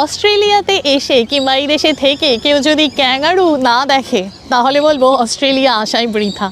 অস্ট্রেলিয়াতে এসে কিংবা এই দেশে থেকে কেউ যদি ক্যাঙ্গারু না দেখে, তাহলে বলব অস্ট্রেলিয়া আসাই বৃথা।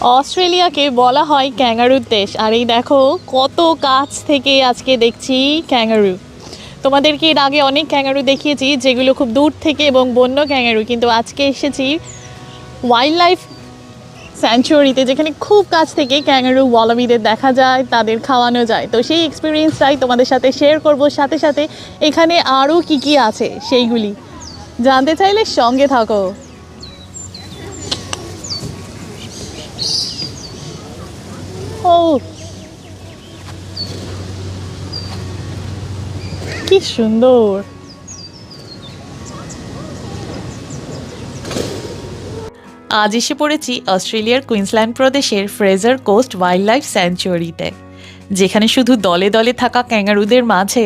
অস্ট্রেলিয়াকে বলা হয় ক্যাঙ্গারুর দেশ। আর এই দেখো, কত কাছ থেকে আজকে দেখছি ক্যাঙ্গারু। তোমাদেরকে এর আগে অনেক ক্যাঙ্গারু দেখিয়েছি, যেগুলো খুব দূর থেকে এবং বন্য ক্যাঙ্গারু। কিন্তু আজকে এসেছি ওয়াইল্ড লাইফ স্যাঞ্চুয়ারিতে যেখানে খুব কাছ থেকে ক্যাঙ্গারু ওয়ালাবিদের দেখা যায়, তাদের খাওয়ানো যায়। তো সেই এক্সপিরিয়েন্সটাই তোমাদের সাথে শেয়ার করব। সাথে সাথে এখানে আরও কী কী আছে সেইগুলি। জানতে চাইলে সঙ্গে থাকো। কি সুন্দর। আজ এসে পড়েছি অস্ট্রেলিয়ার কুইন্সল্যান্ড প্রদেশের ফ্রেজার কোস্ট ওয়াইল্ড লাইফ স্যাঞ্চুয়ারিতে, যেখানে শুধু দলে দলে থাকা ক্যাঙ্গারুদের মাঝে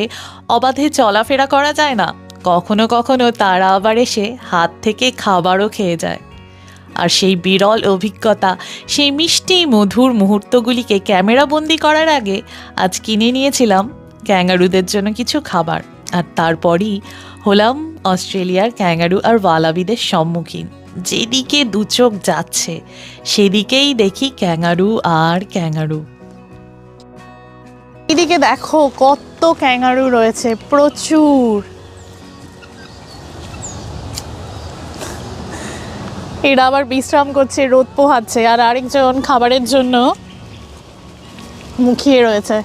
অবাধে চলাফেরা করা যায় না, কখনো কখনো তারা আবার এসে হাত থেকে খাবারও খেয়ে যায়। আর সেই বিরল অভিজ্ঞতা, সেই মিষ্টি মধুর মুহূর্তগুলিকে ক্যামেরাবন্দি করার আগে আজ কিনে নিয়েছিলাম ক্যাঙ্গারুদের জন্য কিছু খাবার। আর তারপরই হলাম অস্ট্রেলিয়ার ক্যাঙ্গারু আর ওয়ালাবিদের সম্মুখীন। যেদিকে দু চোখ যাচ্ছে, সেদিকেই দেখি ক্যাঙ্গারু আর ক্যাঙ্গারু। এদিকে দেখো কত ক্যাঙ্গারু রয়েছে, প্রচুর। এরা আবার বিশ্রাম করছে, রোদ পোহাচ্ছে, আর আরেকজন খাবারের জন্য মুখিয়ে রয়েছে।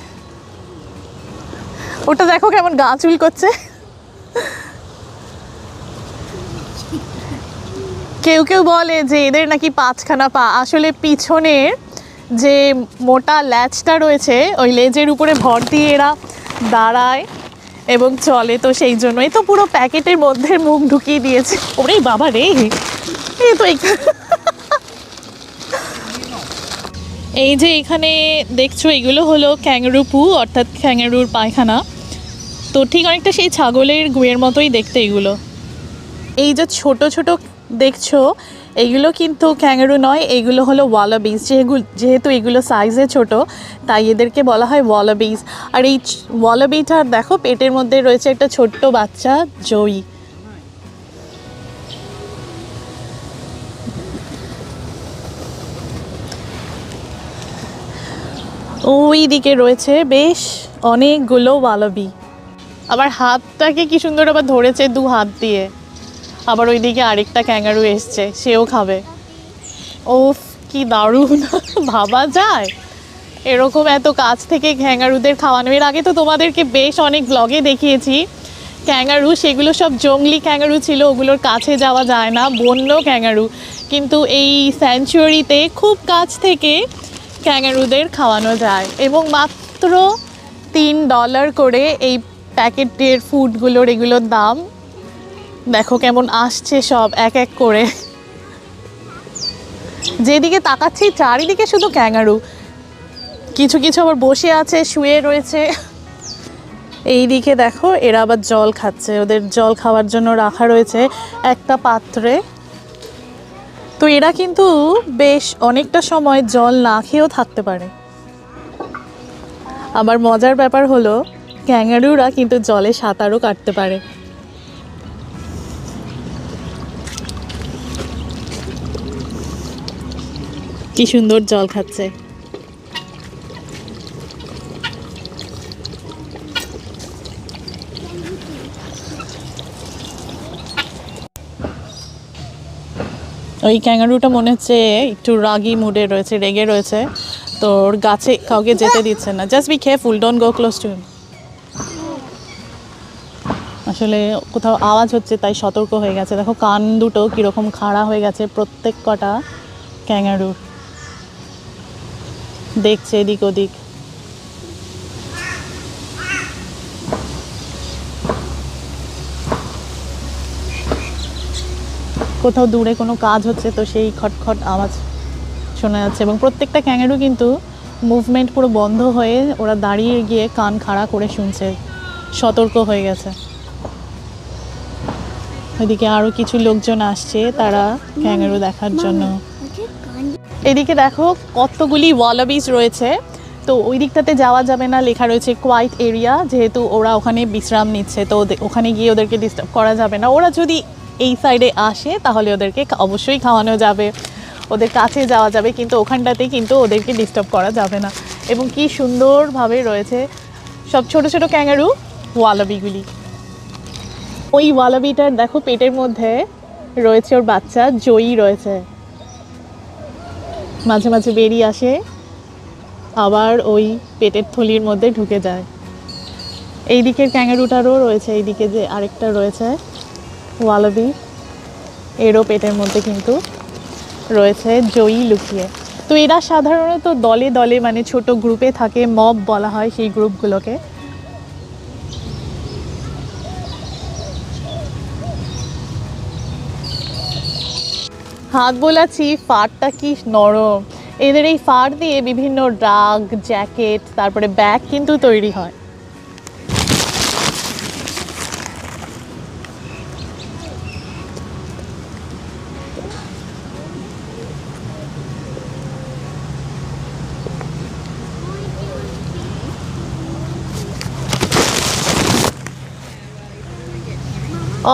ওটা দেখো কেমন গা চুল করছে। কেউ কেউ বলে যে এদের নাকি পাঁচখানা পা। আসলে পিছনের যে মোটা ল্যাচটা রয়েছে, ওই লেজের উপরে ভর দিয়ে এরা দাঁড়ায় এবং চলে। তো সেই জন্যই তো পুরো প্যাকেটের মধ্যে মুখ ঢুকিয়ে দিয়েছে। ওরে বাবা রে! এই যে এখানে দেখছ, এগুলো হলো ক্যাঙ্গারু পু, অর্থাৎ ক্যাঙ্গারুর পায়খানা। তো ঠিক অনেকটা সেই ছাগলের গুয়ের মতোই দেখতে এগুলো। এই যে ছোট ছোট দেখছ, এগুলো কিন্তু ক্যাঙ্গারু নয়, এগুলো হলো ওয়ালাবিস যেগুলো যেহেতু এগুলো সাইজে ছোট, তাই এদেরকে বলা হয় ওয়ালাবিস আর এই ওয়ালাবিটার দেখো, পেটের মধ্যে রয়েছে একটা ছোট্ট বাচ্চা, জয়ী। ওই দিকে রয়েছে বেশ অনেকগুলো ওয়ালাবি। আবার হাতটাকে কি সুন্দর আবার ধরেছে দু হাত দিয়ে। আবার ওইদিকে আরেকটা ক্যাঙ্গারু এসছে, সেও খাবে। ওফ, কি দারুণ, ভাবা যায়? এরকম এত কাছ থেকে ক্যাঙ্গারুদের খাওয়ানো। এর আগে তো তোমাদেরকে বেশ অনেক ব্লগে দেখিয়েছি। ক্যাঙ্গারু, সেগুলো সব জঙ্গলি ক্যাঙ্গারু ছিল, ওগুলোর কাছে যাওয়া যায় না, বন্য ক্যাঙ্গারু। কিন্তু এই স্যাঞ্চুয়ারিতে খুব কাছ থেকে ক্যাঙ্গারুদের খাওয়ানো যায় এবং মাত্র তিন ডলার করে এই প্যাকেটের ফুডগুলোর এগুলোর দাম। দেখো কেমন আসছে সব, এক এক করে। যেদিকে তাকাচ্ছি চারিদিকে শুধু ক্যাঙ্গারু। কিছু কিছু আবার বসে আছে, শুয়ে রয়েছে। এই দিকে দেখো, এরা আবার জল খাচ্ছে। ওদের জল খাওয়ার জন্য রাখা রয়েছে একটা পাত্রে। তো এরা কিন্তু বেশ অনেকটা সময় জল না খেয়েও থাকতে পারে। আবার মজার ব্যাপার হলো, ক্যাঙ্গারুরা কিন্তু জলে সাঁতারও কাটতে পারে। কি সুন্দর জল খাচ্ছে। ওই ক্যাঙ্গারুটা মনে হচ্ছে একটু রাগি মুডে রয়েছে, রেগে রয়েছে। তোর গাছে কাউকে যেতে দিচ্ছে না। Just be careful don't go close to আসলে কোথাও আওয়াজ হচ্ছে, তাই সতর্ক হয়ে গেছে। দেখো কান দুটো কীরকম খাড়া হয়ে গেছে প্রত্যেক কটা ক্যাঙ্গারুর দেখছে এদিক ওদিক। কোথাও দূরে কোনো কাজ হচ্ছে, তো সেই খটখট আওয়াজ শোনা যাচ্ছে। এবং প্রত্যেকটা ক্যাঙ্গারু কিন্তু মুভমেন্ট পুরো বন্ধ হয়ে ওরা দাঁড়িয়ে গিয়ে কান খাড়া করে শুনছে, সতর্ক হয়ে গেছে। ওইদিকে আরও কিছু লোকজন আসছে তারা ক্যাঙ্গারু দেখার জন্য। এদিকে দেখো কতগুলি ওয়ালাবিস রয়েছে, তো ওই দিকটাতে যাওয়া যাবে না, লেখা রয়েছে কোয়াইট এরিয়া যেহেতু ওরা ওখানে বিশ্রাম নিচ্ছে, তো ওখানে গিয়ে ওদেরকে ডিস্টার্ব করা যাবে না। ওরা যদি এই সাইডে আসে, তাহলে ওদেরকে অবশ্যই খাওয়ানো যাবে। ওদের কাছে যাওয়া যাবে, কিন্তু ওখানটাতে কিন্তু ওদেরকে ডিস্টার্ব করা যাবে না। এবং কি সুন্দরভাবে রয়েছে সব ছোট ছোট ক্যাঙ্গারু ওয়ালাবিগুলি ওই ওয়ালাবিটার দেখো পেটের মধ্যে রয়েছে, ওর বাচ্চা জয়ী রয়েছে। মাঝে মাঝে বেরিয়ে আসে, আবার ওই পেটের থলির মধ্যে ঢুকে যায়। এই দিকের ক্যাঙ্গারুটারও রয়েছে এই দিকে যে আরেকটা রয়েছে। ওয়ালাবি এরও পেটের মধ্যে কিন্তু রয়েছে জয়ী লুকিয়ে। তো এরা সাধারণত দলে দলে মানে ছোট গ্রুপে থাকে, মব বলা হয় সেই গ্রুপগুলোকে। হাত বোলাচ্ছি ফাড়টা কি নরম। এদের এই ফাড় দিয়ে বিভিন্ন ড্রাগ, জ্যাকেট, তারপরে ব্যাগ কিন্তু তৈরি হয়।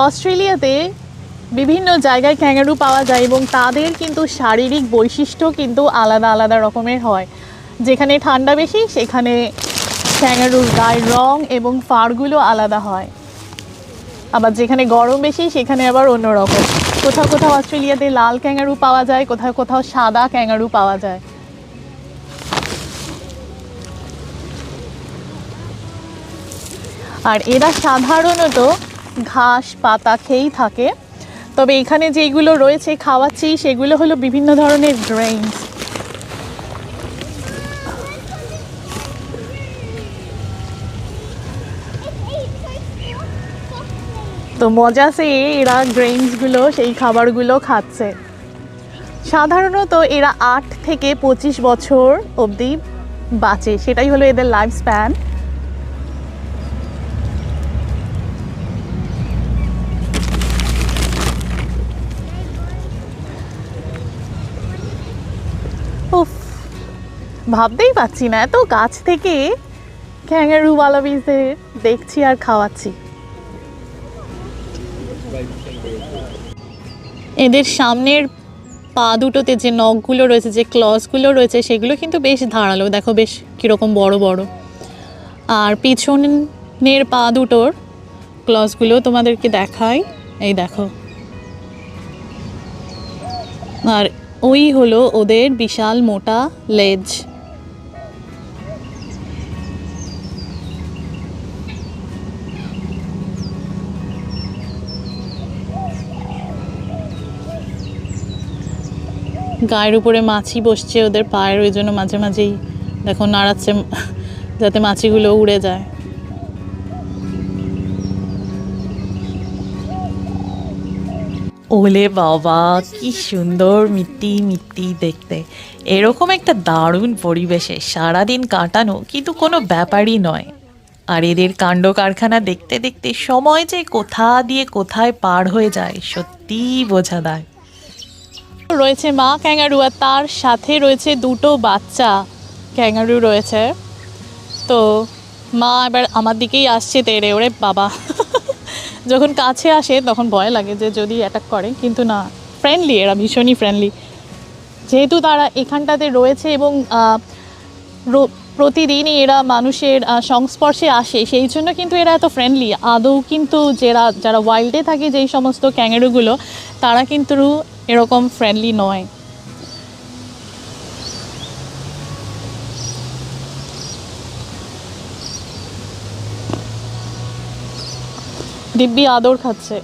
অস্ট্রেলিয়াতে বিভিন্ন জায়গায় ক্যাঙ্গারু পাওয়া যায় এবং তাদের কিন্তু শারীরিক বৈশিষ্ট্য কিন্তু আলাদা আলাদা রকমের হয়। যেখানে ঠান্ডা বেশি, সেখানে ক্যাঙ্গারুর গায়ের রং এবং ফাড়গুলো আলাদা হয়। আবার যেখানে গরম বেশি, সেখানে আবার অন্যরকম কোথাও কোথাও অস্ট্রেলিয়াতে লাল ক্যাঙ্গারু পাওয়া যায়, কোথাও কোথাও সাদা ক্যাঙ্গারু পাওয়া যায়। আর এরা সাধারণত ঘাস, পাতা খেয়েই থাকে। তবে এখানে যেগুলো রয়েছে, খাওয়াচ্ছি, সেগুলো হলো বিভিন্ন ধরনের গ্রেইনস তো মজা সে এরা গ্রেইনসগুলো সেই খাবারগুলো খাচ্ছে। সাধারণত এরা আট থেকে পঁচিশ বছর অবধি বাঁচে। সেটাই হলো এদের লাইফ স্প্যান ভাবতেই পাচ্ছি না, এত গাছ থেকে ক্যাঙ্গারু ওয়ালাবিজদের দেখছি আর খাওয়াচ্ছি। এদের সামনের পা দুটোতে যে নখগুলো রয়েছে, যে ক্লসগুলো রয়েছে, সেগুলো কিন্তু বেশ ধারালো। দেখো বেশ কীরকম বড় বড়। আর পিছনের পা দুটোর ক্লসগুলো তোমাদেরকে দেখাই। এই দেখো। আর ওই হলো ওদের বিশাল মোটা লেজ। গায়ের উপরে মাছি বসছে ওদের পায়ের, ওই জন্য মাঝে মাঝেই দেখো নাড়াচ্ছে যাতে মাছিগুলো উড়ে যায়। ওলে বাবা, কি সুন্দর মিট্টি মিট্টি দেখতে। এরকম একটা দারুণ পরিবেশে সারাদিন কাটানো কিন্তু কোনো ব্যাপারই নয়। আর এদের কাণ্ড কারখানা দেখতে দেখতে সময় যে কোথা দিয়ে কোথায় পার হয়ে যায়, সত্যিই বোঝা দেয়। রয়েছে মা ক্যাঙ্গারু আর তার সাথে রয়েছে দুটো বাচ্চা ক্যাঙ্গারু রয়েছে। তো মা এবার আমার দিকেই আসছে তেড়ে, ওরে বাবা। যখন কাছে আসে তখন ভয় লাগে যে যদি অ্যাটাক করে, কিন্তু না ফ্রেন্ডলি এরা, ভীষণই ফ্রেন্ডলি যেহেতু তারা এখানটাতে রয়েছে এবং প্রতিদিনই এরা মানুষের সংস্পর্শে আসে, সেই জন্য কিন্তু এরা এত ফ্রেন্ডলি আদৌ কিন্তু যারা যারা ওয়াইল্ডে থাকে যেই সমস্ত ক্যাঙ্গারুগুলো, তারা কিন্তু এরকম ফ্রেন্ডলি নয়। দিব্যি আদর খাচ্ছে।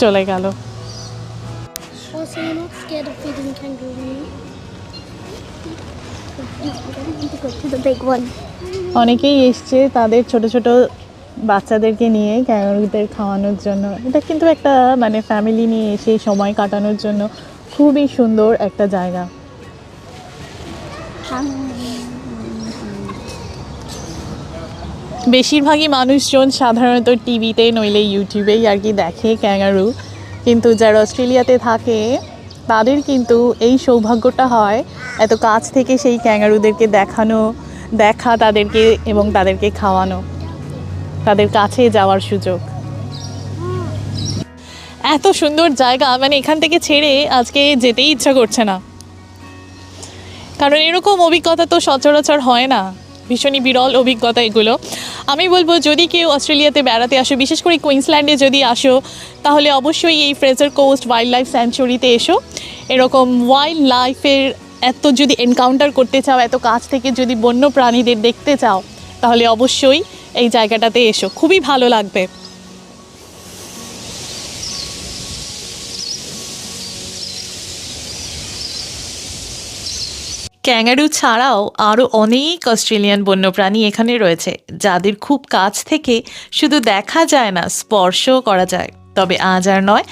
চলে গেল। অনেকেই এসছে তাদের ছোট ছোট বাচ্চাদেরকে নিয়ে ক্যাঙ্গারুদের খাওয়ানোর জন্য। এটা কিন্তু একটা মানে ফ্যামিলি নিয়ে এসে সময় কাটানোর জন্য খুবই সুন্দর একটা জায়গা। বেশিরভাগই মানুষজন সাধারণত টিভিতে নইলে ইউটিউবেই আর কি দেখে ক্যাঙ্গারু কিন্তু যারা অস্ট্রেলিয়াতে থাকে, তাদের কিন্তু এই সৌভাগ্যটা হয়, এত কাছ থেকে সেই ক্যাঙ্গারুদেরকে দেখানো, দেখা তাদেরকে এবং তাদেরকে খাওয়ানো। তাদের কাছে যাওয়ার সুযোগ। এত সুন্দর জায়গা মানে এখান থেকে ছেড়ে আজকে যেতেই ইচ্ছা করছে না। কারণ এরকম অভিজ্ঞতা তো সচরাচর হয় না। ভীষণই বিরল অভিজ্ঞতা এগুলো। আমি বলব, যদি কেউ অস্ট্রেলিয়াতে বেড়াতে আসো, বিশেষ করে কুইন্সল্যান্ডে যদি আসো, তাহলে অবশ্যই এই ফ্রেজার কোস্ট ওয়াইল্ড লাইফ স্যাঞ্চুরিতে এসো। এরকম ওয়াইল্ড লাইফের এত যদি এনকাউন্টার করতে চাও, এত কাছ থেকে যদি বন্য প্রাণীদের দেখতে চাও, তাহলে অবশ্যই এই জায়গাটাতে এসো খুবই ভালো লাগবে। ক্যাঙ্গারু ছাড়াও আরও অনেক অস্ট্রেলিয়ান বন্যপ্রাণী এখানে রয়েছে যাদের খুব কাছ থেকে শুধু দেখা যায় না স্পর্শও করা যায়। তবে আজ আর নয়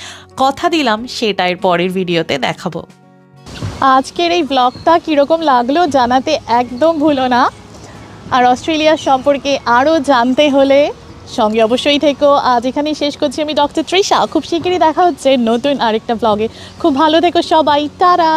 কথা দিলাম সেটা এর পরের ভিডিওতে দেখাবো। আজকের এই ব্লগটা কীরকম লাগল জানাতে একদম ভুলো না। আর অস্ট্রেলিয়া সম্পর্কে আরও জানতে হলে সঙ্গে অবশ্যই থেকো। আজ এখানেই শেষ করছি আমি ডক্টর ত্রিশা। খুব শিগগিরই দেখা হচ্ছে নতুন আরেকটা ব্লগে খুব ভালো থেকো সবাই। তারা